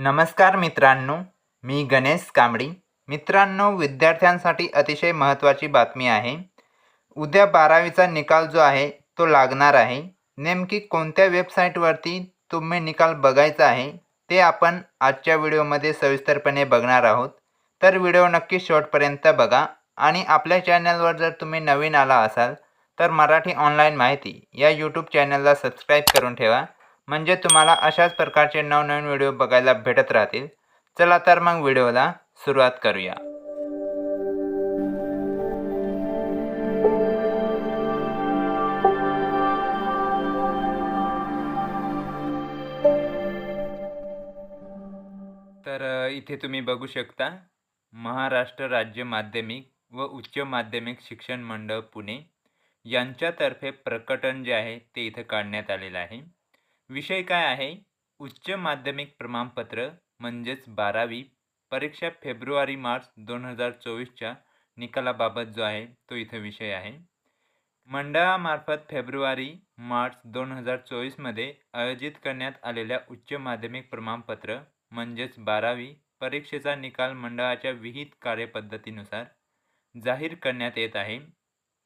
नमस्कार मित्रांनो मी गणेश कांबडी मित्रांनो विद्यार्थ्यांसाठी अतिशय महत्त्वाची बातमी आहे. उद्या बारावीचा निकाल जो आहे तो लागणार आहे. नेमकी कोणत्या वेबसाईटवरती तुम्ही निकाल बघायचा आहे ते आपण आजच्या व्हिडिओमध्ये सविस्तरपणे बघणार आहोत. तर व्हिडिओ नक्की शेवटपर्यंत बघा आणि आपल्या चॅनलवर जर तुम्ही नवीन आला असाल तर मराठी ऑनलाईन माहिती या यूट्यूब चॅनलला सबस्क्राईब करून ठेवा. म्हणजे तुम्हाला अशाच प्रकारचे नवनवीन व्हिडिओ बघायला भेटत राहतील. चला तर मग व्हिडिओला सुरुवात करूया. तर इथे तुम्ही बघू शकता महाराष्ट्र राज्य माध्यमिक व उच्च माध्यमिक शिक्षण मंडळ पुणे यांच्यातर्फे प्रकटन जे आहे ते इथं काढण्यात आलेलं आहे. विषय काय आहे? उच्च माध्यमिक प्रमाणपत्र म्हणजेच बारावी परीक्षा फेब्रुवारी मार्च दोन हजार चोवीसच्या निकालाबाबत जो आहे तो इथं विषय आहे. मंडळामार्फत फेब्रुवारी मार्च दोन हजार चोवीसमध्ये आयोजित करण्यात आलेल्या उच्च माध्यमिक प्रमाणपत्र म्हणजेच बारावी परीक्षेचा निकाल मंडळाच्या विहित कार्यपद्धतीनुसार जाहीर करण्यात येत आहे.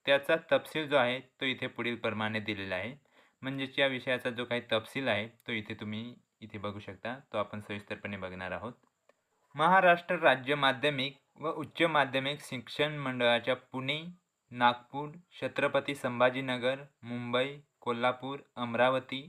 त्याचा तपशील जो आहे तो इथे पुढील प्रमाणे दिलेला आहे. म्हणजेच या विषयाचा जो काही तपशील आहे तो इथे तुम्ही इथे बघू शकता. तो आपण सविस्तरपणे बघणार आहोत. महाराष्ट्र राज्य माध्यमिक व उच्च माध्यमिक शिक्षण मंडळाच्या पुणे नागपूर छत्रपती संभाजीनगर मुंबई कोल्हापूर अमरावती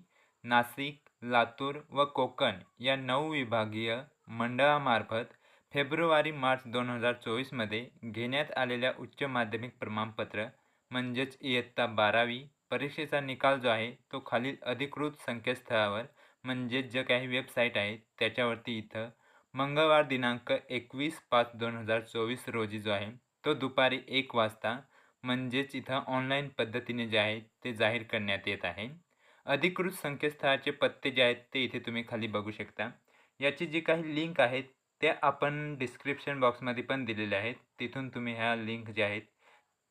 नाशिक लातूर व कोकण या नऊ विभागीय मंडळामार्फत फेब्रुवारी मार्च दोन हजार चोवीसमध्ये घेण्यात आलेल्या उच्च माध्यमिक प्रमाणपत्र म्हणजेच इयत्ता बारावी परीक्षेचा निकाल जो आहे तो खालील अधिकृत संकेतस्थळावर म्हणजेच जे काही वेबसाईट आहे त्याच्यावरती इथं मंगळवार दिनांक एकवीस पाच दोन हजार चोवीस रोजी जो आहे तो दुपारी एक वाजता म्हणजेच इथं ऑनलाईन पद्धतीने जे आहे ते जाहीर करण्यात येत आहे. अधिकृत संकेतस्थळाचे पत्ते जे आहेत ते इथे तुम्ही खाली बघू शकता. याची जी काही लिंक आहेत त्या आपण डिस्क्रिप्शन बॉक्समध्ये पण दिलेल्या आहेत. तिथून तुम्ही ह्या लिंक ज्या आहेत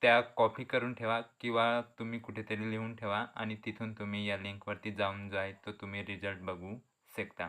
त्या कॉपी करून ठेवा किंवा तुम्ही कुठेतरी लिहून ठेवा आणि तिथून तुम्ही या लिंकवरती जाऊन जो आहे तो तुम्ही रिझल्ट बघू शकता.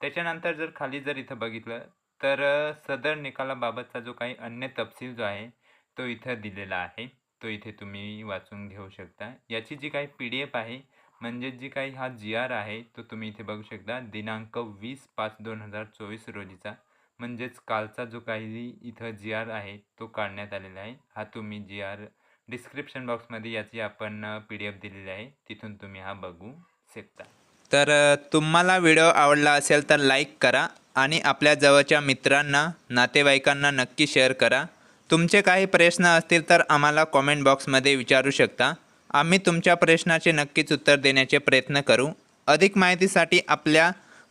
त्याच्यानंतर जर खाली जर इथं बघितलं तर सदर निकालाबाबतचा जो काही अन्य तपशील जो आहे तो इथं दिलेला आहे. तो इथे तुम्ही वाचून घेऊ शकता. याची जी काही पी डी एफ आहे म्हणजे जी काही हा जी आर आहे तो तुम्ही इथे बघू शकता. दिनांक वीस पाच दोन हजार चोवीस रोजीचा. म्हणजेच कालचा जो काही इथं जी आर आहे तो काढण्यात आलेला आहे. हा तुम्ही जी आर डिस्क्रिप्शन बॉक्समध्ये याची आपण पी डी एफ दिलेली आहे. तिथून तुम्ही हा बघू शकता. तर तुम्हाला व्हिडिओ आवडला असेल तर लाईक करा आणि आपल्या जवळच्या मित्रांना नातेवाईकांना नक्की शेअर करा. तुमचे काही प्रश्न असतील तर आम्हाला कॉमेंट बॉक्समध्ये विचारू शकता. आम्ही तुमच्या प्रश्नाचे नक्कीच उत्तर देण्याचे प्रयत्न करू. अधिक माहितीसाठी आपल्या